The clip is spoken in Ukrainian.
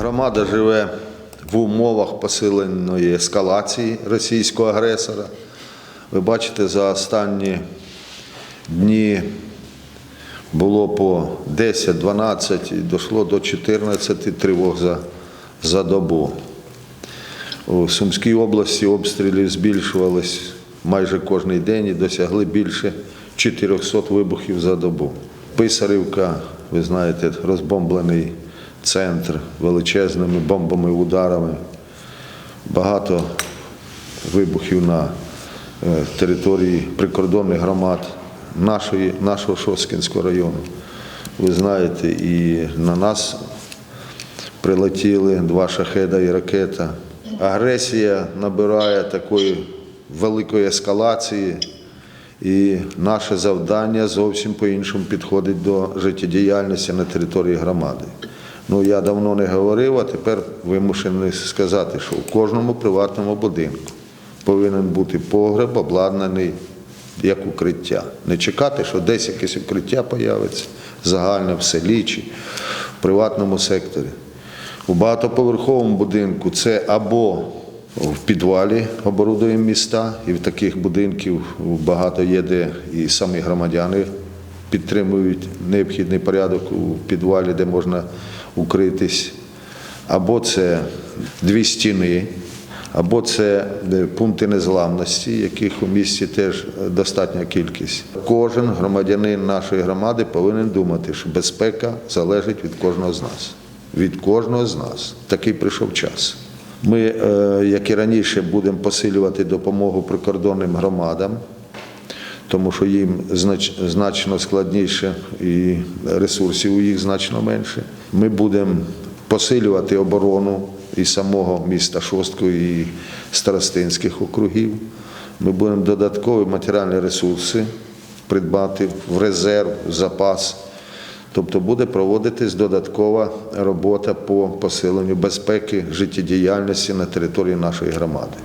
Громада живе в умовах посиленої ескалації російського агресора. Ви бачите, за останні дні було по 10-12 і дійшло до 14 тривог за, за добу. У Сумській області обстріли збільшувались майже кожен день і досягли більше 400 вибухів за добу. Писарівка, ви знаєте, розбомблений центр величезними бомбами, ударами. Багато вибухів на е, території прикордонних громад нашої, нашого Шоскінського району. Ви знаєте, і на нас прилетіли два шахеда і ракета. Агресія набирає такої великої ескалації, і наше завдання зовсім по-іншому підходить до життєдіяльності на території громади. Ну, я давно не говорив, а тепер вимушений сказати, що у кожному приватному будинку повинен бути погреб, обладнаний як укриття. Не чекати, що десь якесь укриття появиться загальне в селі чи в приватному секторі. У багатоповерховому будинку це або в підвалі оборудуємо міста, і в таких будинків багато є, де і самі громадяни підтримують необхідний порядок у підвалі, де можна укритись, або це дві стіни, або це е, пункти незламності, яких у місті теж достатня кількість. Кожен громадянин нашої громади повинен думати, що безпека залежить від кожного з нас. Від кожного з нас. Такий прийшов час. Ми, е, як і раніше, будемо посилювати допомогу прикордонним громадам, тому що їм знач- значно складніше і ресурсів у їх значно менше. Ми будемо посилювати оборону і самого міста Шостку, і старостинських округів. Ми будемо додаткові матеріальні ресурси придбати в резерв, в запас. Тобто буде проводитись додаткова робота по посиленню безпеки життєдіяльності на території нашої громади.